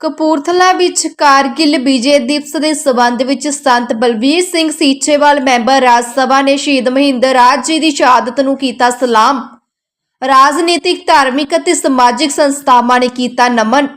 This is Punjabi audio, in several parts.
ਕਪੂਰਥਲਾ ਵਿੱਚ ਕਾਰਗਿਲ ਵਿਜੇ ਦਿਵਸ ਦੇ ਸਬੰਧ ਵਿੱਚ ਸੰਤ ਬਲਵੀਰ ਸਿੰਘ ਸੀਚੇਵਾਲ ਮੈਂਬਰ ਰਾਜ ਸਭਾ ਨੇ ਸ਼ਹੀਦ ਮਹਿੰਦਰ ਰਾਜ ਜੀ ਦੀ ਸ਼ਹਾਦਤ ਨੂੰ ਕੀਤਾ ਸਲਾਮ। ਰਾਜਨੀਤਿਕ, ਧਾਰਮਿਕ ਅਤੇ ਸਮਾਜਿਕ ਸੰਸਥਾਵਾਂ ਨੇ ਕੀਤਾ ਨਮਨ।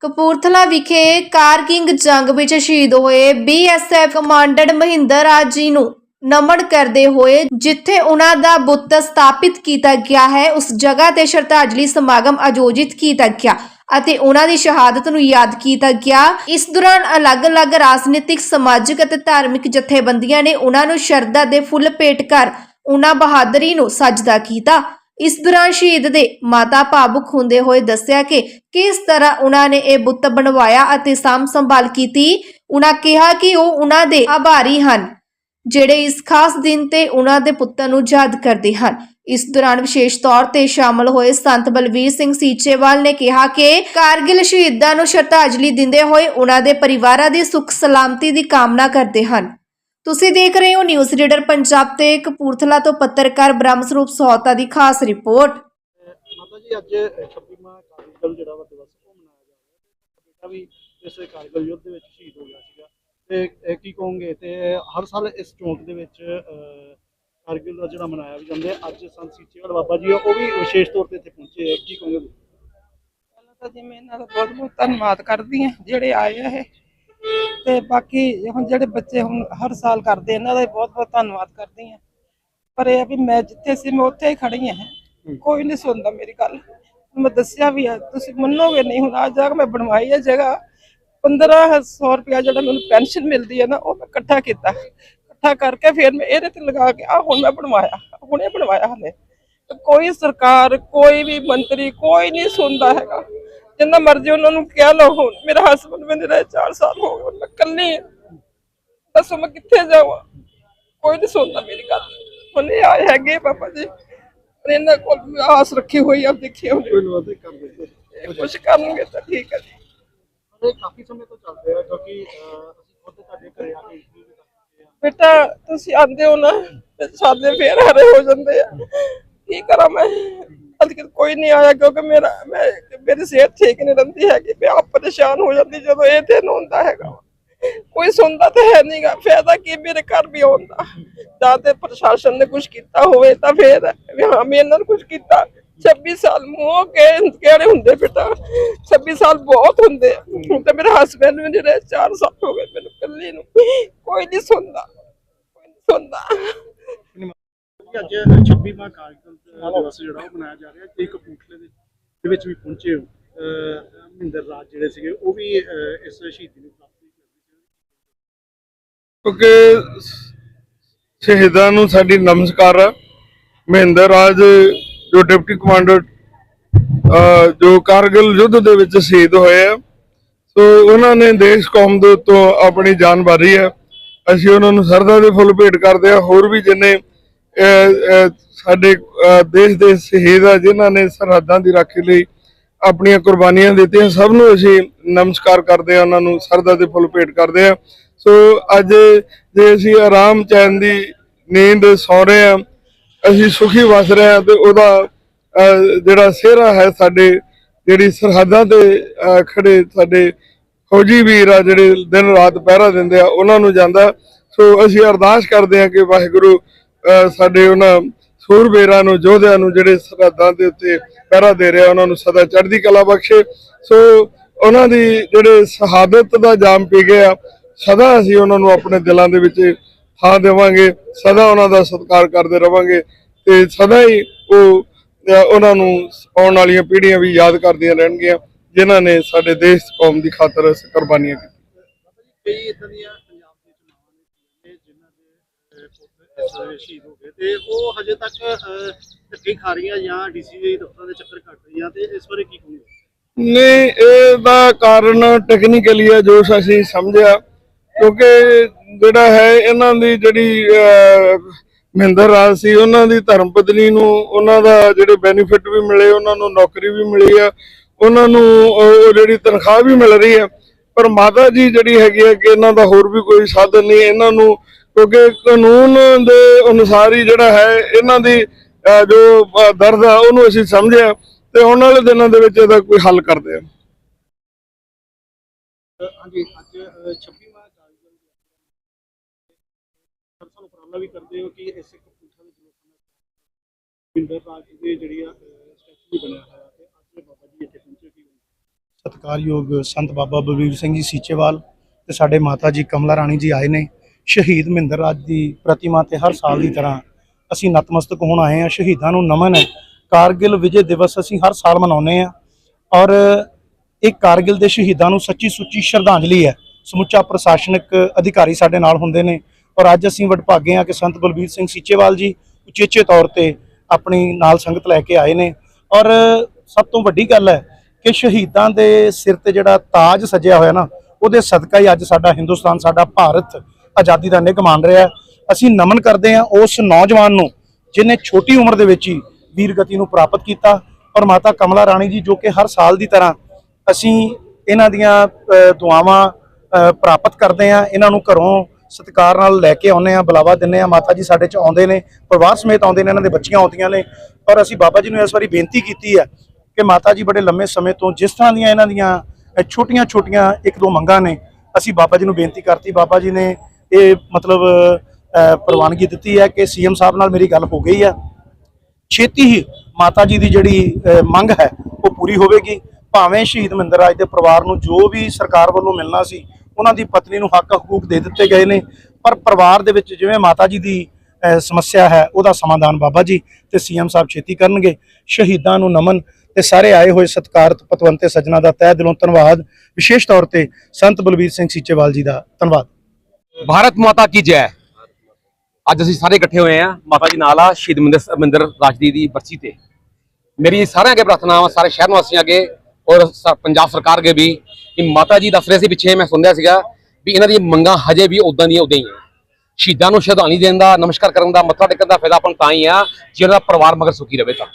ਕਪੂਰਥਲਾ ਵਿਖੇ ਕਾਰਕਿੰਗ ਜੰਗ ਵਿੱਚ ਸ਼ਹੀਦ ਹੋਏ ਬੀਐਸਐਫ ਕਮਾਂਡਰ ਮਹਿੰਦਰ ਰਾਜ ਜੀ ਨੂੰ ਨਮਨ ਕਰਦੇ ਹੋਏ ਜਿੱਥੇ ਉਹਨਾਂ ਦਾ ਬੁੱਤ ਸਥਾਪਿਤ ਕੀਤਾ ਗਿਆ ਹੈ, ਉਸ ਜਗ੍ਹਾ ਤੇ ਸ਼ਰਧਾਂਜਲੀ ਸਮਾਗਮ ਆਯੋਜਿਤ ਕੀਤਾ ਗਿਆ ਅਤੇ ਉਹਨਾਂ ਦੀ ਸ਼ਹਾਦਤ ਨੂੰ ਯਾਦ ਕੀਤਾ ਗਿਆ। ਇਸ ਦੌਰਾਨ ਅਲੱਗ-ਅਲੱਗ ਰਾਜਨੀਤਿਕ, ਸਮਾਜਿਕ ਅਤੇ ਧਾਰਮਿਕ ਜਥੇਬੰਦੀਆਂ ਨੇ ਉਹਨਾਂ ਨੂੰ ਸ਼ਰਧਾ ਦੇ ਫੁੱਲ ਭੇਟ ਕਰ ਉਹਨਾਂ ਬਹਾਦਰੀ ਨੂੰ ਸਜਦਾ ਕੀਤਾ। ਇਸ ਦੌਰਾਨ ਸ਼ਹੀਦ ਦੇ ਮਾਤਾ ਭਾਵੁਕ ਹੁੰਦੇ ਹੋਏ ਦੱਸਿਆ ਕਿ ਕਿਸ ਤਰ੍ਹਾਂ ਉਹਨਾਂ ਨੇ ਇਹ ਬੁੱਤ ਬਣਵਾਇਆ ਅਤੇ ਸਾਂਭ ਸੰਭਾਲ ਕੀਤੀ, ਉਹਨਾਂ ਕਿਹਾ ਕਿ ਉਹ ਉਹਨਾਂ ਦੇ ਆਭਾਰੀ ਹਨ। ਜਿਹੜੇ ਇਸ ਖਾਸ ਦਿਨ ਤੇ ਉਹਨਾਂ ਦੇ ਪੁੱਤਰ ਨੂੰ ਯਾਦ ਕਰਦੇ ਹਨ। ਇਸ ਦੌਰਾਨ ਵਿਸ਼ੇਸ਼ ਤੌਰ ਤੇ ਸ਼ਾਮਲ ਹੋਏ ਸੰਤ ਬਲਵੀਰ ਸਿੰਘ ਸੀਚੇਵਾਲ ਨੇ ਕਿਹਾ ਕਿ ਕਾਰਗਿਲ ਸ਼ਹੀਦਾਂ ਨੂੰ ਸ਼ਰਧਾਂਜਲੀ ਦਿੰਦੇ ਹੋਏ ਉਹਨਾਂ ਦੇ ਪਰਿਵਾਰਾਂ ਦੀ ਸੁੱਖ ਸਲਾਮਤੀ ਦੀ ਕਾਮਨਾ ਕਰਦੇ ਹਨ। ਤੁਸੀਂ ਦੇਖ ਰਹੇ ਹੋ ਨਿਊਜ਼ ਰੀਡਰ ਪੰਜਾਬ ਤੇ ਕਪੂਰਥਲਾ ਤੋਂ ਪੱਤਰਕਾਰ ਬ੍ਰਹਮ ਸਰੂਪ ਸਹੌਤਾ ਦੀ ਖਾਸ ਰਿਪੋਰਟ। ਮਾਤਾ ਜੀ, ਅੱਜ 26ਵਾਂ ਕਾਰਗਿਲ ਜਿਹੜਾ ਵਾ ਦਿਵਸ ਉਹ ਮਨਾਇਆ ਜਾ ਰਿਹਾ ਹੈ। ਬੇਟਾ ਵੀ ਇਸ ਕਾਰਗਿਲ ਯੁੱਧ ਦੇ ਵਿੱਚ ਸ਼ਹੀਦ ਹੋ ਗਿਆ ਸੀਗਾ ਤੇ ਇਹ ਕੀ ਕਹੋਗੇ? ਤੇ ਹਰ ਸਾਲ ਇਸ ਚੌਂਕ ਦੇ ਵਿੱਚ ਅਹ, ਕਾਰਗਿਲ ਦਾ ਜਿਹੜਾ ਮਨਾਇਆ ਵੀ ਜਾਂਦਾ ਹੈ ਅੱਜ ਸੰਤ ਸੀਚੇਵਾਲ ਬਾਬਾ ਜੀ ਆ ਉਹ ਵੀ ਵਿਸ਼ੇਸ਼ ਤੌਰ ਤੇ ਇੱਥੇ ਪਹੁੰਚੇ ਕੀ ਕਹੋਗੇ ਪਹਿਲਾਂ ਤਾਂ ਜੀ ਮੈਂ ਇਹਨਾਂ ਦਾ ਬਹੁਤ ਬਹੁਤ ਧੰਨਵਾਦ ਕਰਦੀ ਹਾਂ ਜਿਹੜੇ ਆਏ ਆ ਇਹ। ਤੇ ਬਾਕੀ ਹੁਣ ਜਿਹੜੇ ਬੱਚੇ ਹੁਣ ਹਰ ਸਾਲ ਕਰਦੇ ਇਹਨਾਂ ਦਾ ਵੀ ਬਹੁਤ ਬਹੁਤ ਧੰਨਵਾਦ ਕਰਦੀ ਹਾਂ। ਪਰ ਇਹ ਆ ਵੀ ਮੈਂ ਜਿੱਥੇ ਸੀ ਮੈਂ ਉੱਥੇ ਹੀ ਖੜੀ ਹਾਂ। ਕੋਈ ਨਹੀਂ ਸੁਣਦਾ ਮੇਰੀ ਗੱਲ। ਮੈਂ ਦੱਸਿਆ ਵੀ ਆ ਤੁਸੀਂ ਮੰਨੋਗੇ ਨਹੀਂ ਹੁਣ ਆ ਜਾ ਕੇ ਮੈਂ ਬਣਵਾਈ ਹੈ ਜਗ੍ਹਾ। 1500 ਰੁਪਇਆ ਜਿਹੜਾ ਮੈਨੂੰ ਪੈਨਸ਼ਨ ਮਿਲਦੀ ਹੈ ਨਾ ਉਹ ਮੈਂ ਇਕੱਠਾ ਕੀਤਾ। ਇਕੱਠਾ ਕਰਕੇ ਫਿਰ ਮੈਂ ਇਹਦੇ ਤੇ ਲਗਾ ਕੇ ਆ ਹੁਣ ਮੈਂ ਬਣਵਾਇਆ ਹੁਣੇ ਬਣਵਾਇਆ ਹਲੇ। ਕੋਈ ਸਰਕਾਰ ਕੋਈ ਵੀ ਮੰਤਰੀ ਕੋਈ ਨਹੀਂ ਸੁਣਦਾ ਹੈਗਾ। ਜਿੰਨਾ ਮਰਜ਼ੀ ਉਹਨਾਂ ਨੂੰ ਕਹਿ ਲਓ ਹੁਣ ਮੇਰਾ ਹਸਬੰਦ ਮੈਨੂੰ ਰਹੇ 4 ਸਾਲ ਹੋ ਗਏ ਮੈਂ ਇਕੱਲੀ ਹਾਂ। ਦੱਸੋ ਮੈਂ ਕਿੱਥੇ ਜਾਵਾਂ? ਕੋਈ ਨਹੀਂ ਸੁਣਦਾ ਮੇਰੀ ਗੱਲ। ਹੁਣ ਇਹ ਆਏ ਹੈਗੇ ਪਾਪਾ ਜੀ। ਇਹਨਾਂ ਕੋਲ ਆਸ ਰੱਖੀ ਹੋਈ ਆ ਦੇਖੀ ਉਹਨੇ ਕੋਈ ਵਾਅਦੇ ਕਰ ਤਾਂ ਠੀਕ ਹੈ ਜੀ। ਇਹ ਕਾਫੀ ਸਮੇਂ ਤੋਂ ਚੱਲ ਰਿਹਾ ਕਿਉਂਕਿ ਅਸੀਂ ਖੁਦ ਤੁਹਾਡੇ ਘਰੇ ਆ ਕੇ ਇੰਟਰਵਿਊ ਵੀ ਕਰ ਚੁੱਕੇ ਹਾਂ ਬੇਟਾ, ਤੁਸੀਂ ਆਂਦੇ ਹੋ ਨਾ, ਤੇ ਸਾਡੇ ਫੇਰ ਹਰੇ ਹੋ ਜਾਂਦੇ ਆ। ਕੀ ਕਰਾਂ ਮੈਂ? ਅੱਜ ਕੱਲ੍ਹ ਕੋਈ ਨਹੀਂ ਆਇਆ ਕਿਉਂਕਿ ਮੇਰਾ, ਮੈਂ, ਮੇਰੀ ਸਿਹਤ ਠੀਕ ਨਹੀਂ ਰਹਿੰਦੀ ਹੈਗੀ। ਮੈਂ ਆਪ ਪਰੇਸ਼ਾਨ ਹੋ ਜਾਂਦੀ ਜਦੋਂ ਇਹ ਦਿਨ ਹੁੰਦਾ ਹੈਗਾ ਕੋਈ ਸੁਣਦਾ ਤਾਂ ਹੈ ਨਹੀਂਗਾ ਫਾਇਦਾ ਕੀ ਮੇਰੇ ਘਰ ਵੀ ਆਉਂਦਾ ਜਾਂ ਤੇ ਪ੍ਰਸ਼ਾਸਨ ਨੇ ਕੁਝ ਕੀਤਾ ਹੋਵੇ ਤਾਂ ਫੇਰ ਹੈ ਵੀ ਹਾਂ ਮੈਂ ਇਹਨਾਂ ਨੂੰ ਕੁਝ ਕੀਤਾ। 26 ਸਾਲ ਮੂੰਹ ਕੇ ਕਿਹੜੇ ਹੁੰਦੇ ਬੇਟਾ 26 ਸਾਲ ਬਹੁਤ ਹੁੰਦੇ। ਹੁਣ ਤਾਂ ਮੇਰੇ ਹਸਬੰਡ ਵੀ ਜਿਹੜੇ 4 ਸਾਲ ਹੋ ਗਏ ਮੈਨੂੰ ਇਕੱਲੀ ਨੂੰ। ਕੋਈ ਨਹੀਂ ਸੁਣਦਾ। ਕੋਈ ਨਹੀਂ ਸੁਣਦਾ। ਕਿ ਅੱਜ 26ਵਾਂ ਕਾਰਗਿਲ ਦਿਵਸ ਜਿਹੜਾ ਉਹ ਮਨਾਇਆ ਜਾ ਰਿਹਾ। ਤੇ ਕਪੂਰਥਲੇ ਦੇ ਵਿੱਚ ਵੀ ਪਹੁੰਚੇ ਹੋ। ਮਹਿੰਦਰ ਰਾਜ ਜਿਹੜੇ ਸੀਗੇ ਉਹ ਵੀ ਇਸ ਸ਼ਹੀਦੀ ਨੂੰ ਪ੍ਰਾਪਤ ਕਰਦੇ। ਕਿਉਂਕਿ ਸ਼ਹੀਦਾਂ ਨੂੰ ਸਾਡੀ ਨਮਸਕਾਰ ਮਹਿੰਦਰ ਰਾਜ ਜੋ ਡਿਪਟੀ ਕਮਾਂਡਰ ਜੋ ਕਾਰਗਿਲ ਯੁੱਧ ਦੇ ਵਿੱਚ ਸ਼ਹੀਦ ਹੋਏ ਆ। ਸੋ ਉਹਨਾਂ ਨੇ ਦੇਸ਼ ਕੌਮ ਦੇ ਉੱਤੋਂ ਆਪਣੀ ਜਾਨ ਵਾਰੀ ਹੈ। ਅਸੀਂ ਉਹਨਾਂ ਨੂੰ ਸਰਦਾ ਦੇ ਫੁੱਲ ਭੇਟ ਕਰਦੇ ਆ ਹੋਰ ਵੀ ਜਿੰਨੇ ਸਾਡੇ ਦੇਸ਼ ਦੇ ਸ਼ਹੀਦ ਆ, ਜਿਨ੍ਹਾਂ ਨੇ ਸਰਹੱਦਾਂ ਦੀ ਰਾਖੀ ਲਈ ਆਪਣੀਆਂ ਕੁਰਬਾਨੀਆਂ ਦਿੱਤੀਆਂ, ਸਭ ਨੂੰ ਅਸੀਂ ਨਮਸਕਾਰ ਕਰਦੇ ਆ ਉਹਨਾਂ ਨੂੰ ਸਰਦਾ ਦੇ ਫੁੱਲ ਭੇਟ ਕਰਦੇ ਆ ਸੋ ਅੱਜ ਜੇ ਅਸੀਂ ਆਰਾਮ ਚੈਨ ਦੀ ਨੀਂਦ ਸੌ ਰਹੇ ਆ ਅਸੀਂ ਸੁਖੀ ਵਸ ਰਹੇ ਹਾਂ ਤੇ ਉਹਦਾ ਜਿਹੜਾ ਸਿਹਰਾ ਹੈ ਸਾਡੇ ਜਿਹੜੀ ਸਰਹੱਦਾਂ ਤੇ ਖੜੇ ਸਾਡੇ ਫੌਜੀ ਵੀਰ ਆ ਜਿਹੜੇ ਦਿਨ ਰਾਤ ਪਹਿਰਾ ਦਿੰਦੇ ਆ ਉਹਨਾਂ ਨੂੰ ਜਾਂਦਾ। ਸੋ ਅਸੀਂ ਅਰਦਾਸ ਕਰਦੇ ਹਾਂ ਕਿ ਵਾਹਿਗੁਰੂ ਅਹ, ਸਾਡੇ ਉਹਨਾਂ ਸੂਰਬੇਰਾਂ ਨੂੰ ਯੋਧਿਆਂ ਨੂੰ ਜਿਹੜੇ ਸਰਹੱਦਾਂ ਦੇ ਉੱਤੇ ਪਹਿਰਾ ਦੇ ਰਿਹਾ ਉਹਨਾਂ ਨੂੰ ਸਦਾ ਚੜ੍ਹਦੀ ਕਲਾ ਬਖਸ਼ੇ। ਸੋ ਉਹਨਾਂ ਦੀ ਜਿਹੜੇ ਸ਼ਹਾਦਤ ਦਾ ਜਾਮ ਪੀ ਗਿਆ ਸਦਾ ਅਸੀਂ ਉਹਨਾਂ ਨੂੰ ਆਪਣੇ ਦਿਲਾਂ ਦੇ ਵਿੱਚ ਥਾਂ ਦੇਵਾਂਗੇ ਸਦਾ ਉਹਨਾਂ ਦਾ ਸਤਿਕਾਰ ਕਰਦੇ ਰਵਾਂਗੇ ਤੇ ਸਦਾ ਹੀ ਉਹ ਉਹਨਾਂ ਨੂੰ ਆਉਣ ਵਾਲੀਆਂ ਪੀੜ੍ਹੀਆਂ ਵੀ ਯਾਦ ਕਰਦੀਆਂ ਰਹਿਣਗੀਆਂ ਜਿਨ੍ਹਾਂ ਨੇ ਸਾਡੇ ਦੇਸ਼ ਕੌਮ ਦੀ ਖਾਤਰ ਕੁਰਬਾਨੀਆਂ ਕੀਤੀਆਂ। ਕਈ ਇਦਾਂ ਦੀਆਂ ਪੰਜਾਬ ਦੇ ਚੁਣਾਵਾਂ ਨੇ ਜਿਨ੍ਹਾਂ ਦੇ ਅਹ, ਪੁੱਤ ਇਸ ਵੇਲੇ ਸ਼ਹੀਦ ਹੋ ਗਏ ਤੇ ਉਹ ਹਜੇ ਤੱਕ ਅਹ, ਧੱਕੇ ਖਾ ਰਹੀਆਂ ਜਾਂ ਡੀਸੀ ਦਫ਼ਤਰਾਂ ਦੇ ਚੱਕਰ ਕੱਟ ਰਹੀਆਂ ਤੇ ਇਸ ਬਾਰੇ ਕੀ ਕਹੋਗੇ? ਨਹੀਂ ਇਹਦਾ ਕਾਰਨ ਟੈਕਨੀਕਲੀ ਹੈ ਜੋ ਅਸੀਂ ਸਮਝਿਆ ਕਿਉਂਕਿ ਜਿਹੜਾ ਹੈ, ਇਹਨਾਂ ਦੀ ਜਿਹੜੀ ਮਹਿੰਦਰ ਰਾਜ ਸੀ, ਉਹਨਾਂ ਦੀ ਧਰਮ ਪਤਨੀ ਨੂੰ ਉਹਨਾਂ ਦਾ ਜਿਹੜੇ ਬੈਨੀਫਿਟ ਵੀ ਮਿਲੇ, ਉਹਨਾਂ ਨੂੰ ਨੌਕਰੀ ਵੀ ਮਿਲੀ ਆ, ਉਹਨਾਂ ਨੂੰ ਜਿਹੜੀ ਤਨਖਾਹ ਵੀ ਮਿਲ ਰਹੀ ਹੈ ਪਰ ਮਾਤਾ ਜੀ ਜਿਹੜੀ ਹੈਗੀ ਹੈ ਕਿ ਇਹਨਾਂ ਦਾ ਹੋਰ ਵੀ ਕੋਈ ਸਾਧਨ ਨਹੀਂ, ਇਹਨਾਂ ਨੂੰ ਕਿਉਂਕਿ ਕਾਨੂੰਨ ਦੇ ਅਨੁਸਾਰ ਹੀ ਜਿਹੜਾ ਹੈ, ਇਹਨਾਂ ਦੀ ਜੋ ਦਰਦ ਆ, ਉਹਨੂੰ ਅਸੀਂ ਸਮਝਿਆ ਤੇ ਆਉਣ ਵਾਲੇ ਦਿਨਾਂ ਦੇ ਵਿੱਚ ਇਹਦਾ ਕੋਈ ਹੱਲ ਕਰਦੇ ਆ। ਹਾਂਜੀ, ਅੱਜ 26ਵਾਂ ਕਾਰਗਲ ਹਰ ਸਾਲ ਉਪਰਾਲਾ ਹੋ ਕਿ ਇਸੇ ਕਪੂਰਥਲਾ ਵਿੱਚ ਲੋਕਾਂ ਦਾ ਬਿੰਦਰ ਰਾਜ ਦੇ ਜਿਹੜੀ ਆ ਸਟੈਚੂ ਬਣਿਆ ਹੋਇਆ ਤੇ ਅੱਜ ਬਾਬਾ ਜੀ ਇੱਥੇ ਪਹੁੰਚੇ ਕੀ ਸਤਿਕਾਰਯੋਗ ਸੰਤ ਬਾਬਾ ਬਲਵੀਰ ਸਿੰਘ ਜੀ ਸੀਚੇਵਾਲ ਤੇ ਸਾਡੇ ਮਾਤਾ ਜੀ ਕਮਲਾ ਰਾਣੀ ਜੀ ਆਏ ਨੇ। ਸ਼ਹੀਦ ਮਹਿੰਦਰ ਰਾਜ ਦੀ ਪ੍ਰਤਿਮਾ ਤੇ ਹਰ ਸਾਲ ਦੀ ਤਰ੍ਹਾਂ ਅਸੀਂ ਨਤਮਸਤਕ ਹੋਣ ਆਏ ਹਾਂ। ਸ਼ਹੀਦਾਂ ਨੂੰ ਨਮਨ ਹੈ। ਕਾਰਗਿਲ ਵਿਜੇ ਦਿਵਸ ਅਸੀਂ ਹਰ ਸਾਲ ਮਨਾਉਂਦੇ ਹਾਂ ਔਰ ਇਹ ਕਾਰਗਿਲ ਦੇ ਸ਼ਹੀਦਾਂ ਨੂੰ ਸੱਚੀ ਸੁੱਚੀ ਸ਼ਰਧਾਂਜਲੀ ਹੈ। ਸਮੁੱਚਾ ਪ੍ਰਸ਼ਾਸਨਿਕ ਅਧਿਕਾਰੀ ਸਾਡੇ ਨਾਲ ਹੁੰਦੇ ਨੇ। ਔਰ ਅੱਜ ਅਸੀਂ ਵਡਭਾਗੇ ਹਾਂ ਕਿ ਸੰਤ ਬਲਬੀਰ ਸਿੰਘ ਸੀਚੇਵਾਲ ਜੀ ਉਚੇਚੇ ਤੌਰ ਤੇ ਆਪਣੀ ਨਾਲ ਸੰਗਤ ਲੈ ਕੇ ਆਏ ਨੇ। ਔਰ ਸਭ ਤੋਂ ਵੱਡੀ ਗੱਲ ਹੈ ਕਿ ਸ਼ਹੀਦਾਂ ਦੇ ਸਿਰ ਤੇ ਜਿਹੜਾ ਤਾਜ ਸਜਿਆ ਹੋਇਆ ਨਾ, ਉਹਦੇ ਸਦਕਾ ਹੀ ਅੱਜ ਸਾਡਾ ਹਿੰਦੁਸਤਾਨ, ਸਾਡਾ ਭਾਰਤ ਆਜ਼ਾਦੀ ਦਾ ਨਿੱਘ ਮਾਣ ਰਿਹਾ ਅਸੀਂ ਨਮਨ ਕਰਦੇ ਹਾਂ ਉਸ ਨੌਜਵਾਨ ਨੂੰ ਜਿਨੇ ਛੋਟੀ ਉਮਰ ਦੇ ਵਿੱਚ ਹੀ ਵੀਰਗਤੀ ਨੂੰ ਪ੍ਰਾਪਤ ਕੀਤਾ। ਔਰ ਮਾਤਾ ਕਮਲਾ ਰਾਣੀ ਜੀ ਜੋ ਕਿ ਹਰ ਸਾਲ ਦੀ ਤਰ੍ਹਾਂ ਅਸੀਂ ਇਹਨਾਂ ਦੀਆਂ ਦੁਆਵਾਂ ਪ੍ਰਾਪਤ ਕਰਦੇ ਹਾਂ। ਇਹਨਾਂ ਨੂੰ ਘਰੋਂ ਸਤਿਕਾਰ ਨਾਲ ਲੈ ਕੇ ਆਉਂਦੇ ਹਾਂ ਬੁਲਾਵਾ ਦਿੰਦੇ ਹਾਂ ਮਾਤਾ ਜੀ ਸਾਡੇ ਚ ਆਉਂਦੇ ਨੇ ਪਰਿਵਾਰ ਸਮੇਤ ਆਉਂਦੇ ਨੇ ਇਹਨਾਂ ਦੇ ਬੱਚੀਆਂ ਆਉਂਦੀਆਂ ਨੇ। ਪਰ ਅਸੀਂ ਬਾਬਾ ਜੀ ਨੂੰ ਇਸ ਵਾਰੀ ਬੇਨਤੀ ਕੀਤੀ ਹੈ ਕਿ ਮਾਤਾ ਜੀ ਬੜੇ ਲੰਮੇ ਸਮੇਂ ਤੋਂ ਜਿਸ ਤਰ੍ਹਾਂ ਦੀਆਂ ਇਹਨਾਂ ਦੀਆਂ ਛੋਟੀਆਂ-ਛੋਟੀਆਂ ਇੱਕ ਦੋ ਮੰਗਾਂ ਨੇ ਅਸੀਂ ਬਾਬਾ ਜੀ ਨੂੰ ਬੇਨਤੀ ਕਰਤੀ। ਬਾਬਾ ਜੀ ਨੇ ਇਹ ਮਤਲਬ ਅ, ਪ੍ਰਵਾਨਗੀ ਦਿੱਤੀ ਹੈ ਕਿ ਸੀਐਮ ਸਾਹਿਬ ਨਾਲ ਮੇਰੀ ਗੱਲ ਹੋ ਗਈ ਹੈ। ਛੇਤੀ ਹੀ ਮਾਤਾ ਜੀ ਦੀ ਜਿਹੜੀ ਮੰਗ ਹੈ ਉਹ ਪੂਰੀ ਹੋਵੇਗੀ। ਭਾਵੇਂ ਸ਼ਹੀਦ ਮਹਿੰਦਰ ਰਾਜ ਦੇ ਪਰਿਵਾਰ ਨੂੰ ਜੋ ਵੀ ਸਰਕਾਰ ਵੱਲੋਂ ਮਿਲਣਾ ਸੀ ਉਹਨਾਂ ਦੀ ਪਤਨੀ ਨੂੰ ਹੱਕ ਹਕੂਕ ਦੇ ਦਿੱਤੇ ਗਏ ਨੇ। ਪਰ ਪਰਿਵਾਰ ਦੇ ਵਿੱਚ ਜਿਵੇਂ ਮਾਤਾ ਜੀ ਦੀ ਸਮੱਸਿਆ ਹੈ, ਉਹਦਾ ਸਮਾਧਾਨ ਬਾਬਾ ਜੀ ਤੇ ਸੀਐਮ ਸਾਹਿਬ ਛੇਤੀ ਕਰਨਗੇ। ਸ਼ਹੀਦਾਂ ਨੂੰ ਨਮਨ ਤੇ ਸਾਰੇ ਆਏ ਹੋਏ ਸਤਿਕਾਰਤ ਪਤਵੰਤੇ ਸੱਜਣਾ ਦਾ ਤਹਿ ਦਿਲੋਂ ਧੰਨਵਾਦ। ਵਿਸ਼ੇਸ਼ ਤੌਰ ਤੇ ਸੰਤ ਬਲਬੀਰ ਸਿੰਘ ਸੀਚੇਵਾਲ ਜੀ ਦਾ ਧੰਨਵਾਦ। ਭਾਰਤ ਮਾਤਾ ਕੀ ਜੈ? ਅੱਜ ਅਸੀਂ ਸਾਰੇ ਇਕੱਠੇ ਹੋਏ ਆ ਮਾਤਾ ਜੀ ਨਾਲ ਆ ਸ਼ਹੀਦ ਮੰਦਰ ਰਾਜਦੀ ਦੀ ਬਰਸੀ ਤੇ। ਮੇਰੀ ਸਾਰਿਆਂ ਅੱਗੇ ਪ੍ਰਾਰਥਨਾ ਵਾ ਸਾਰੇ ਸ਼ਹਿਰ ਵਾਸੀਆਂ ਅੱਗੇ ਔਰ ਪੰਜਾਬ ਸਰਕਾਰ ਅੱਗੇ ਵੀ ਕਿ ਮਾਤਾ ਜੀ ਦੱਸ ਰਹੇ ਸੀ ਪਿੱਛੇ ਮੈਂ ਸੁਣਿਆ ਸੀਗਾ ਵੀ ਇਹਨਾਂ ਦੀ ਮੰਗਾਂ ਹਜੇ ਵੀ ਉਦਾਂ ਦੀਆਂ ਉਦਾਂ ਹੀ ਆ ਸ਼ਹੀਦਾਂ ਨੂੰ ਸ਼ਰਧਾਂਜਲੀ ਦੇਣ ਦਾ ਨਮਸਕਾਰ ਕਰਨ ਦਾ ਮੱਥਾ ਟੇਕਣ ਦਾ ਫਾਇਦਾ ਆਪਾਂ ਨੂੰ ਤਾਂ ਹੀ ਆ ਜੇ ਉਹਨਾਂ ਦਾ ਪਰਿਵਾਰ ਮਗਰ ਸੁਖੀ ਰਵੇ ਤਾਂ।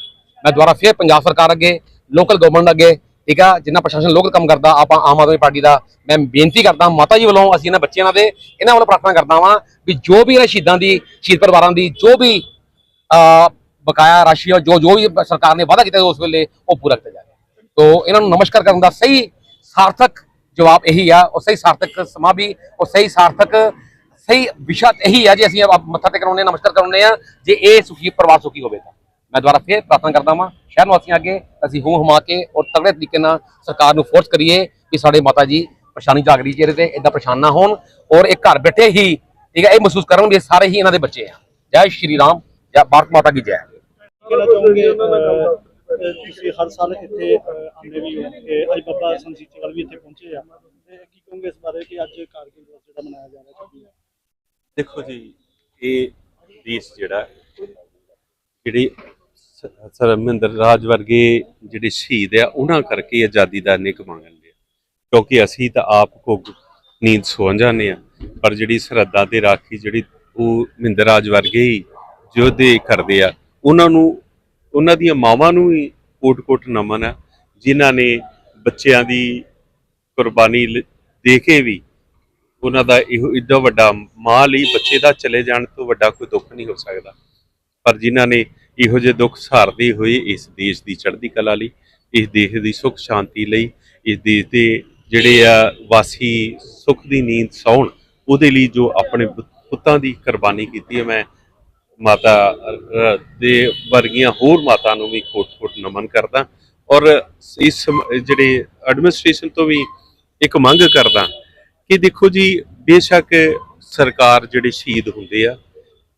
ਮੈਂ ਦੁਬਾਰਾ ਫੇਰ ਪੰਜਾਬ ਸਰਕਾਰ ਅੱਗੇ ਲੋਕਲ ਗਵਰਨਮੈਂਟ ਅੱਗੇ ਠੀਕ ਆ ਜਿੰਨਾ ਪ੍ਰਸ਼ਾਸਨ ਲੋਕਲ ਕੰਮ ਕਰਦਾ ਆਪਾਂ ਆਮ ਆਦਮੀ ਪਾਰਟੀ ਦਾ ਮੈਂ ਬੇਨਤੀ ਕਰਦਾ ਮਾਤਾ ਜੀ ਵੱਲੋਂ ਅਸੀਂ ਇਹਨਾਂ ਬੱਚਿਆਂ ਨਾਲ ਦੇ ਇਹਨਾਂ ਵੱਲੋਂ ਪ੍ਰਾਰਥਨਾ ਕਰਦਾ ਵਾਂ ਵੀ ਜੋ ਵੀ ਇਹਨਾਂ ਸ਼ਹੀਦਾਂ ਦੀ ਸ਼ਹੀਦ ਪਰਿਵਾਰਾਂ ਦੀ ਜੋ ਵੀ ਬਕਾਇਆ ਰਾਸ਼ੀ ਆ, ਜੋ ਜੋ ਵੀ ਸਰਕਾਰ ਨੇ ਵਾਅਦਾ ਕੀਤਾ ਉਸ ਵੇਲੇ ਉਹ ਪੂਰਾ ਕੀਤਾ ਜਾਵੇ। ਤੋ ਇਹਨਾਂ ਨੂੰ ਨਮਸਕਾਰ ਕਰਨ ਦਾ ਸਹੀ ਸਾਰਥਕ ਜਵਾਬ ਇਹੀ ਆ, ਉਹ ਸਹੀ ਸਾਰਥਕ ਸਮਾਂ ਵੀ, ਉਹ ਸਹੀ ਸਾਰਥਕ, ਸਹੀ ਵਿਸ਼ਾ ਇਹੀ ਆ ਜੇ ਅਸੀਂ ਆਪ ਮੱਥਾ ਟੇਕਣਾਉਨੇ ਨਮਸਕਾਰ ਕਰਾਉਨੇ ਆ ਜੇ ਇਹ ਸੁਖੀ, ਪਰਿਵਾਰ ਸੁਖੀ ਹੋਵੇ ਤਾਂ। ਮੈਂ ਦੁਬਾਰਾ ਫੇਰ ਪ੍ਰਾਰਥਨਾ ਕਰਦਾ ਵਾਂ, ਸ਼ਹਿਰ ਵਾਸੀਆਂ ਅੱਗੇ ਅਸੀਂ ਹੂੰ ਹਮਾ ਕੇ ਔਰ ਤਗੜੇ ਤਰੀਕੇ ਨਾਲ ਸਰਕਾਰ ਨੂੰ ਫੋਰਸ ਕਰੀਏ ਕਿ ਸਾਡੇ ਮਾਤਾ ਜੀ ਪਰੇਸ਼ਾਨੀ ਜਾਗ ਰਹੀ ਚਿਹਰੇ ਤੇ ਇਦਾਂ ਪਰੇਸ਼ਾਨ ਨਾ ਹੋਣ ਔਰ ਇਹ ਘਰ ਬੈਠੇ ਹੀ, ਠੀਕ ਹੈ, ਇਹ ਮਹਿਸੂਸ ਕਰਨ ਵੀ ਸਾਰੇ ਹੀ ਇਹਨਾਂ ਦੇ ਬੱਚੇ ਆ। ਜੈ ਸ਼੍ਰੀ ਰਾਮ, ਜੈ ਭਾਰਤ ਮਾਤਾ ਕੀ ਜੈ। ਤੁਸੀਂ ਹਰ ਸਾਲ ਇੱਥੇ ਆਉਂਦੇ ਵੀ ਹੋ ਕਿ ਅੱਜ ਬਾਬਾ ਸੰਸੀਚੇਵਾਲ ਵੀ ਇੱਥੇ ਪਹੁੰਚੇ ਆ। ਤੇ ਕੀ ਕਹੋਗੇ ਇਸ ਬਾਰੇ ਕਿ ਅੱਜ ਕਾਰਗਿਲ ਦਿਵਸ ਜਿਹੜਾ ਮਨਾਇਆ ਜਾ ਰਿਹਾ 26 ਦੇਖੋ ਜੀ, ਇਹ ਦੇਸ਼ ਜਿਹੜਾ ਜਿਹੜੀ ਸ- ਰਾਜ ਵਰਗੇ ਜਿਹੜੇ ਸ਼ਹੀਦ ਆ, ਉਹਨਾਂ ਕਰਕੇ ਆਜ਼ਾਦੀ ਦਾ ਨਿਕ ਮੰਗਣ ਲਿਆ। ਕਿਉਂਕਿ ਅਸੀਂ ਤਾਂ ਆਪ ਕੋ ਨੀਂਦ ਸੌਂ ਜਾਂਦੇ ਆ, ਪਰ ਜਿਹੜੀ ਸਰਹੱਦਾਂ ਤੇ ਰਾਖੀ ਜਿਹੜੀ ਉਹ ਮਹਿੰਦਰ ਰਾਜ ਵਰਗੇ ਹੀ ਯੋਧੇ ਕਰਦੇ ਆ, ਉਹਨਾਂ ਨੂੰ ਉਹਨਾਂ ਦੀਆਂ ਮਾਵਾਂ ਨੂੰ ਹੀ ਕੋਟ-ਕੋਟ ਨਮਨ ਆ, ਜਿਨ੍ਹਾਂ ਨੇ ਬੱਚਿਆਂ ਦੀ ਕੁਰਬਾਨੀ ਲ- ਦੇ ਕੇ ਵੀ ਉਹਨਾਂ ਦਾ ਇਹੋ ਇੱਡਾ ਵੱਡਾ ਮਾਂ ਲਈ ਬੱਚੇ ਦਾ ਚਲੇ ਜਾਣ ਤੋਂ ਵੱਡਾ ਕੋਈ ਦੁੱਖ ਨਹੀਂ ਹੋ ਸਕਦਾ। ਪਰ ਜਿਨ੍ਹਾਂ ਨੇ ਇਹੋ ਜਿਹੇ ਦੁੱਖ ਸਹਾਰਦੇ ਹੋਏ ਇਸ ਦੇਸ਼ ਦੀ ਚੜ੍ਹਦੀ ਕਲਾ ਲਈ, ਇਸ ਦੇਸ਼ ਦੀ ਸੁੱਖ ਸ਼ਾਂਤੀ ਲਈ, ਇਸ ਦੇਸ਼ ਦੇ ਜਿਹੜੇ ਆ ਵਾਸੀ ਸੁੱਖ ਦੀ ਨੀਂਦ ਸੌਣ, ਉਹਦੇ ਲਈ ਜੋ ਆਪਣੇ ਪੁੱਤਾਂ ਦੀ ਕੁਰਬਾਨੀ ਕੀਤੀ ਹੈ, ਮੈਂ ਮਾਤਾ ਦੇ ਵਰਗੀਆਂ ਹੋਰ ਮਾਤਾ ਨੂੰ ਵੀ ਕੋਟ-ਕੋਟ ਨਮਨ ਕਰਦਾ ਔਰ ਇਸ ਜਿਹੜੇ ਐਡਮਿਨਿਸਟ੍ਰੇਸ਼ਨ ਤੋਂ ਵੀ ਇੱਕ ਮੰਗ ਕਰਦਾ ਕਿ ਦੇਖੋ ਜੀ, ਬੇਸ਼ੱਕ ਸਰਕਾਰ ਜਿਹੜੇ ਸ਼ਹੀਦ ਹੁੰਦੇ ਆ,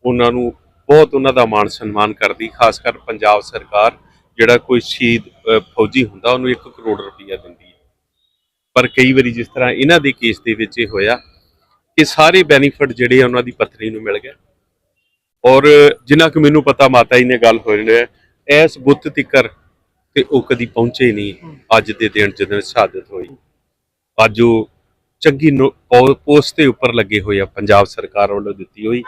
ਉਹਨਾਂ ਨੂੰ ਬਹੁਤ ਉਹਨਾਂ ਦਾ ਮਾਣ ਸਨਮਾਨ ਕਰਦੀ, ਖਾਸ ਕਰ ਪੰਜਾਬ ਸਰਕਾਰ, ਜਿਹੜਾ ਕੋਈ ਸ਼ਹੀਦ ਫੌਜੀ ਹੁੰਦਾ, ਉਹਨੂੰ 1 ਕਰੋੜ ਰੁਪਈਆ ਦਿੰਦੀ ਹੈ। ਪਰ ਕਈ ਵਾਰੀ ਜਿਸ ਤਰ੍ਹਾਂ ਇਹਨਾਂ ਦੇ ਕੇਸ ਦੇ ਵਿੱਚ ਇਹ ਹੋਇਆ ਕਿ ਸਾਰੇ ਬੈਨੀਫਿਟ ਜਿਹੜੇ ਆ ਉਹਨਾਂ ਦੀ ਪਤਨੀ ਨੂੰ ਮਿਲ ਗਏ ਔਰ ਜਿੰਨਾ ਕਿ ਮੈਨੂੰ ਪਤਾ ਮਾਤਾ ਜੀ ਨੇ ਗੱਲ ਹੋ ਰਹੀ ਹੈ ਐਸ ਬੁੱਤ ਤਿਕਰ ਤੇ ਉਹ ਕਦੀ ਪਹੁੰਚੇ ਨਹੀਂ ਅੱਜ ਦੇ ਦਿਨ ਜਦੋਂ ਸ਼ਹਾਦਤ ਹੋਈ। ਅੱਜ ਉਹ ਚੰਗੀ ਪੋਸਟ ਦੇ ਉੱਪਰ ਲੱਗੇ ਹੋਏ ਆ, ਪੰਜਾਬ ਸਰਕਾਰ ਵੱਲੋਂ ਦਿੱਤੀ ਹੋਈ,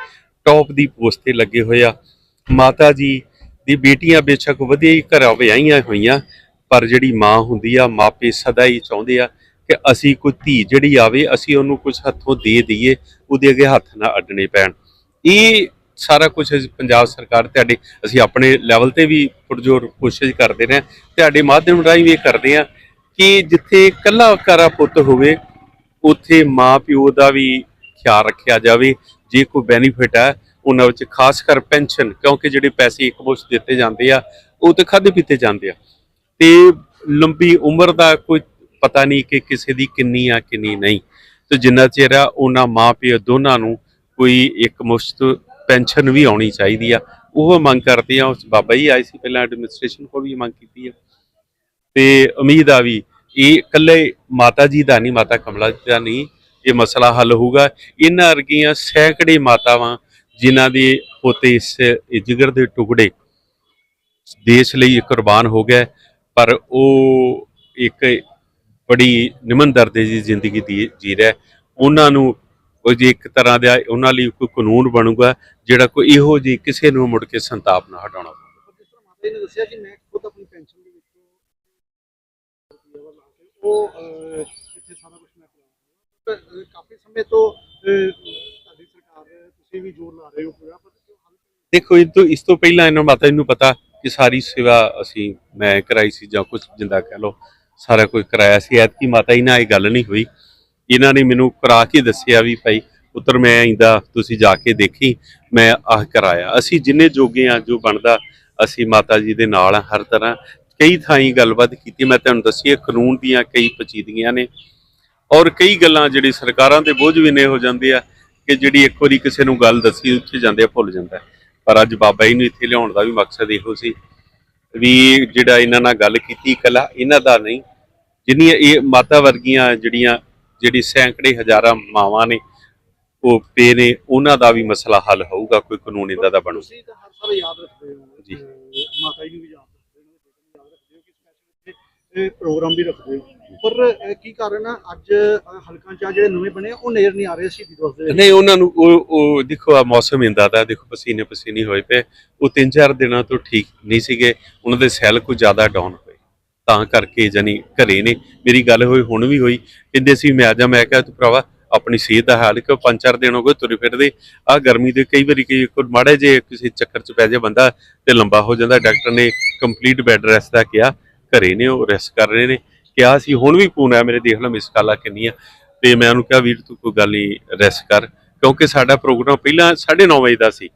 ਟੌਪ ਦੀ ਪੋਸਟ ਤੇ ਲੱਗੇ ਹੋਏ ਆ। ਮਾਤਾ ਜੀ ਦੀ ਬੇਟੀਆਂ ਬੇਸ਼ੱਕ ਵਧੀਆ ਹੀ ਘਰਾਂ ਵਿਆਹੀਆਂ ਹੋਈਆਂ, ਪਰ ਜਿਹੜੀ ਮਾਂ ਹੁੰਦੀ ਆ, ਮਾਪੇ ਸਦਾ ਹੀ ਚਾਹੁੰਦੇ ਆ ਕਿ ਅਸੀਂ ਕੋਈ ਧੀ ਜਿਹੜੀ ਆਵੇ, ਅਸੀਂ ਉਹਨੂੰ ਕੁਝ ਹੱਥੋਂ ਦੇ ਦਈਏ, ਉਹਦੇ ਅੱਗੇ ਹੱਥ ਨਾ ਅੱਡਣੇ ਪੈਣ। ਇਹ ਸਾਰਾ ਕੁਝ ਪੰਜਾਬ ਸਰਕਾਰ ਤੁਹਾਡੇ, ਅਸੀਂ ਆਪਣੇ ਲੈਵਲ ਤੇ ਵੀ ਪੁਰਜੋਰ ਕੋਸ਼ਿਸ਼ ਕਰਦੇ ਰਹੇ ਤੁਹਾਡੇ ਮਾਧਿਅਮ ਰਾਹੀਂ ਵੀ ਇਹ ਕਰਦੇ ਆ ਕਿ ਜਿੱਥੇ ਇਕੱਲਾ ਕਾਰਾ ਪੁੱਤ ਹੋਵੇ, ਉੱਥੇ ਮਾਂ ਪਿਓ ਦਾ ਵੀ ਖਿਆਲ ਰੱਖਿਆ ਜਾਵੇ, ਜੇ ਕੋਈ ਬੈਨੀਫਿਟ ਹੈ, ਉਹਨਾਂ ਵਿੱਚ ਖਾਸ ਕਰ ਪੈਨਸ਼ਨ ਕਿਉਂਕਿ ਜਿਹੜੇ ਪੈਸੇ ਇੱਕ ਮੁਸ਼ਤ ਦਿੱਤੇ ਜਾਂਦੇ ਆ, ਉਹ ਤੇ ਖਾਦੇ ਪੀਤੇ ਜਾਂਦੇ ਆ। ਤੇ ਲੰਬੀ ਉਮਰ ਦਾ ਕੋਈ ਪਤਾ ਨਹੀਂ ਕਿ ਕਿਸੇ ਦੀ ਕਿੰਨੀ ਆ, ਕਿੰਨੀ ਨਹੀਂ। ਤੇ ਜਿੰਨਾ ਚਿਰ ਆ, ਉਹਨਾਂ ਮਾਂ ਪਿਓ ਦੋਨਾਂ ਨੂੰ ਕੋਈ ਇੱਕ ਮੁਸ਼ਤ ਪੈਨਸ਼ਨ ਵੀ ਆਉਣੀ ਚਾਹੀਦੀ ਆ। ਉਹ ਮੰਗ ਕਰਦੇ ਆ, ਉਸ ਬਾਬਾ ਜੀ ਆਏ ਸੀ ਪਹਿਲਾਂ ਐਡਮਿਨਿਸਟ੍ਰੇਸ਼ਨ ਕੋਲ ਵੀ ਮੰਗ ਕੀਤੀ ਆ। ਤੇ ਉਮੀਦ ਆ ਵੀ ਇਹ ਇਕੱਲੇ ਮਾਤਾ ਜੀ ਦਾ ਨਹੀਂ, ਮਾਤਾ ਕਮਲਾ ਜੀ ਦਾ ਨਹੀਂ, ਇਹ ਮਸਲਾ ਹੱਲ ਹੋਊਗਾ। ਇਹਨਾਂ ਵਰਗੀਆਂ ਸੈਂਕੜੇ ਮਾਤਾਵਾਂ ਜਿਨ੍ਹਾਂ ਦੇ ਪੋਤੇ ਇਸ ਇਹ ਜਿਗਰ ਦੇ ਟੁਕੜੇ ਦੇਸ਼ ਲਈ ਕੁਰਬਾਨ ਹੋ ਗਏ, ਪਰ ਉਹ ਇੱਕ ਬੜੀ ਨਿਮਨ ਦਰਦੇ ਦੀ ਜ਼ਿੰਦਗੀ ਦੀ ਜੀ ਰਿਹਾ। ਉਹਨਾਂ ਨੂੰ ਉਹ ਜੇ ਇੱਕ ਤਰ੍ਹਾਂ ਦਾ ਉਹਨਾਂ ਲਈ ਕੋਈ ਕਾਨੂੰਨ ਬਣੂਗਾ ਜਿਹੜਾ ਕੋਈ ਇਹੋ ਜਿਹੀ ਕਿਸੇ ਨੂੰ ਮੁੜ ਕੇ ਸੰਤਾਪ ਨਾ ਹਟਾਉਣਾ ਪਵੇ। ਜਿਸ ਤਰ੍ਹਾਂ ਮਾਤਾ ਜੀ ਨੇ ਦੱਸਿਆ ਕਿ ਮੈਂ ਖੁਦ ਆਪਣੀ ਪੈਨਸ਼ਨ ਦੇ ਵਿੱਚੋਂ ਰੁਪਈਆ ਵਾ ਲਾ ਕੇ ਉਹ ਅਹ, ਇੱਥੇ ਸਾਰਾ ਕੁਝ ਮੈਂ ਕਰਾਉਂਦਾ ਪਰ ਅਹ, ਕਾਫੀ ਸਮੇਂ ਤੋਂ ਅਹ, ਤੁਹਾਡੀ ਸਰਕਾਰ ਤੁਸੀਂ ਵੀ ਜ਼ੋਰ ਲਾ ਰਹੇ ਹੋ ਪੂਰਾ ਪਰ ਕਿਉਂ ਹੱਲ ਨਹੀਂ ਦੇਖੋ ਇਹ ਤੋਂ ਇਸ ਤੋਂ ਪਹਿਲਾਂ ਇਹਨਾਂ ਮਾਤਾ ਜੀ ਨੂੰ ਪਤਾ ਕਿ ਸਾਰੀ ਸੇਵਾ ਅਸੀਂ ਮੈਂ ਕਰਾਈ ਸੀ ਜਾਂ ਕੁਝ ਜਿੰਦਾ ਕਹਿ ਲਓ ਸਾਰਾ ਕੁਝ ਕਰਾਇਆ ਸੀ। ਐਤਕੀ ਮਾਤਾ ਜੀ ਨਾਲ ਇਹ ਗੱਲ ਨਹੀਂ ਹੋਈ। ਇਹਨਾਂ ਨੇ ਮੈਨੂੰ ਕਰਾ ਕੇ ਦੱਸਿਆ ਵੀ ਭਾਈ, ਪੁੱਤਰ ਮੈਂ ਆਇਂਦਾ ਤੁਸੀਂ ਜਾ ਕੇ ਦੇਖੀ, ਮੈਂ ਆਹ ਕਰਾਇਆ। ਅਸੀਂ ਜਿੰਨੇ ਜੋਗੇ ਆ ਜੋ ਬਣਦਾ, ਅਸੀਂ ਮਾਤਾ ਜੀ ਦੇ ਨਾਲ ਆ ਹਰ ਤਰ੍ਹਾਂ। ਕਈ ਥਾਈਂ ਗੱਲਬਾਤ ਕੀਤੀ, ਮੈਂ ਤੁਹਾਨੂੰ ਦੱਸੀ, ਇਹ ਕਾਨੂੰਨ ਦੀਆਂ ਕਈ ਪਚੀਦਗੀਆਂ ਨੇ। ਔਰ ਕਈ ਗੱਲਾਂ ਜਿਹੜੀ ਸਰਕਾਰਾਂ ਦੇ ਬੋਝ ਵੀ ਨੇ ਹੋ ਜਾਂਦੇ ਆ ਕਿ ਜਿਹੜੀ ਇੱਕ ਵਾਰੀ ਕਿਸੇ ਨੂੰ ਗੱਲ ਦੱਸੀ, ਉੱਥੇ ਜਾਂਦੇ ਆ, ਭੁੱਲ ਜਾਂਦਾ। ਪਰ ਅੱਜ ਬਾਬਾ ਜੀ ਨੂੰ ਇੱਥੇ ਲਿਆਉਣ ਦਾ ਵੀ ਮਕਸਦ ਇਹੋ ਸੀ ਵੀ ਜਿਹੜਾ ਇਹਨਾਂ ਨਾਲ ਗੱਲ ਕੀਤੀ, ਕਲਾ ਇਹਨਾਂ ਦਾ ਨਹੀਂ। ਜਿੰਨੀਆਂ ਇਹ ਮਾਤਾ ਵਰਗੀਆਂ ਜਿਹੜੀਆਂ ਜਿਹੜੀ ਸੈਂਕੜੇ ਹਜ਼ਾਰਾਂ ਮਾਵਾਂ ਨੇ ਉਹ ਪੇ ਨੇ ਉਹਨਾਂ ਦਾ ਵੀ ਮਸਲਾ ਹੱਲ ਹੋਊਗਾ ਕੋਈ ਕਾਨੂੰਨ ਇਹਦਾ ਦਾ ਬਣੂ ਤੁਸੀਂ ਤਾਂ ਹਰ ਸਾਲ ਯਾਦ ਰੱਖਦੇ ਹੋ ਜੀ। ਮਾਤਾ ਜੀ ਨੂੰ ਵੀ ਯਾਦ ਰੱਖਦੇ ਹੋ ਯਾਦ ਰੱਖਦੇ ਹੋ ਕਿ ਸਪੈਸ਼ਲ ਇੱਥੇ ਪ੍ਰੋਗਰਾਮ ਵੀ ਰੱਖਦੇ ਹੋ ਪਰ ਕੀ ਕਾਰਨ ਆ ਅੱਜ ਹਲਕਾਂ ਚ ਜਿਹੜੇ ਨਵੇਂ ਬਣੇ ਉਹ ਨਹੀਂ ਆ ਰਹੇ ਸ਼ਹੀਦੀ ਦਿਵਸ ਦੇ ਵਿੱਚ। ਨਹੀਂ ਉਹਨਾਂ ਨੂੰ ਉਹ ਉਹ ਦੇਖੋ ਆ ਮੌਸਮ ਇੰਦਾ ਦਾ ਦੇਖੋ ਪਸੀਨੇ ਪਸੀਨੇ ਹੋਏ ਪਏ ਉਹ ਤਿੰਨ ਚਾਰ ਦਿਨਾਂ ਤੋਂ ਠੀਕ ਨਹੀਂ ਸੀਗੇ ਉਹਨਾਂ ਦੇ ਸੈੱਲ ਕੁਝ ਜ਼ਿਆਦਾ ਡਾਊਨ ਤਾਂ ਕਰਕੇ ਜਾਨੀ ਘਰੇ ਨੇ। ਮੇਰੀ ਗੱਲ ਹੋਈ, ਹੁਣ ਵੀ ਹੋਈ। ਕਹਿੰਦੇ ਸੀ, ਮੈਂ ਆ ਜਾ, ਮੈਂ ਕਿਹਾ ਤੂੰ ਭਰਾਵਾ, ਆਪਣੀ ਸਿਹਤ ਦਾ ਹਾਲ ਕਿ ਪੰਜ ਚਾਰ ਦਿਨ ਹੋ ਗਏ ਤੁਰੇ ਫਿਰਦੇ। ਆ ਗਰਮੀ ਦੇ ਕਈ ਵਾਰੀ ਕਈ ਕੋਈ ਮਾੜੇ ਜੇ ਕਿਸੇ ਚੱਕਰ ਚ ਪੈ ਜਾ ਬੰਦਾ ਤੇ ਲੰਬਾ ਹੋ ਜਾਂਦਾ। ਡਾਕਟਰ ਨੇ ਕੰਪਲੀਟ ਬੈੱਡ ਰੈਸਟ ਦਾ ਕਿਹਾ, ਘਰੇ ਨੇ ਉਹ ਰੈਸਟ ਕਰ ਰਹੇ ਨੇ। ਕਿਹਾ ਸੀ, ਹੁਣ ਵੀ ਫੋਨ ਆਇਆ ਮੇਰੇ, ਦੇਖ ਲਓ ਮਿਸ ਕਾਲਾ ਕਿੰਨੀ ਆ ਤੇ ਮੈਂ ਉਹਨੂੰ ਕਿਹਾ, ਵੀਰ ਤੂੰ ਕੋਈ ਗੱਲ ਨਹੀਂ ਰੈਸਟ ਕਰ। ਕਿਉਂਕਿ ਸਾਡਾ ਪ੍ਰੋਗਰਾਮ ਪਹਿਲਾਂ 9:30 ਵਜੇ ਦਾ ਸੀ।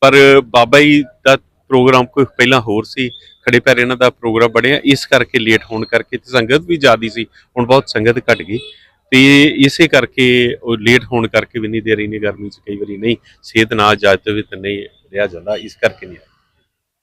ਪਰ ਬਾਬਾ ਜੀ ਦਾ ਪ੍ਰੋਗਰਾਮ ਕੋਈ ਪਹਿਲਾਂ ਹੋਰ ਸੀ, ਖੜੇ ਪੈਰ ਇਹਨਾਂ ਦਾ ਪ੍ਰੋਗਰਾਮ ਬਣਿਆ, ਇਸ ਕਰਕੇ ਲੇਟ ਹੋਣ ਕਰਕੇ ਤੇ ਸੰਗਤ ਵੀ ਜ਼ਿਆਦੀ ਸੀ, ਹੁਣ ਬਹੁਤ ਸੰਗਤ ਘਟ ਗਈ। ਤੇ ਇਸੇ ਕਰਕੇ ਉਹ ਲੇਟ ਹੋਣ ਕਰਕੇ ਵੀ ਨਹੀਂ ਦੇ ਰਹੀ ਨੇ ਗਰਮੀ ਚ ਕਈ ਵਾਰੀ ਨਹੀਂ, ਸਿਹਤ ਨਾ ਇਜਾਜ਼ਤ ਹੋਵੇ ਤਾਂ ਨਹੀਂ ਰਿਹਾ ਜਾਂਦਾ, ਇਸ ਕਰਕੇ ਨਹੀਂ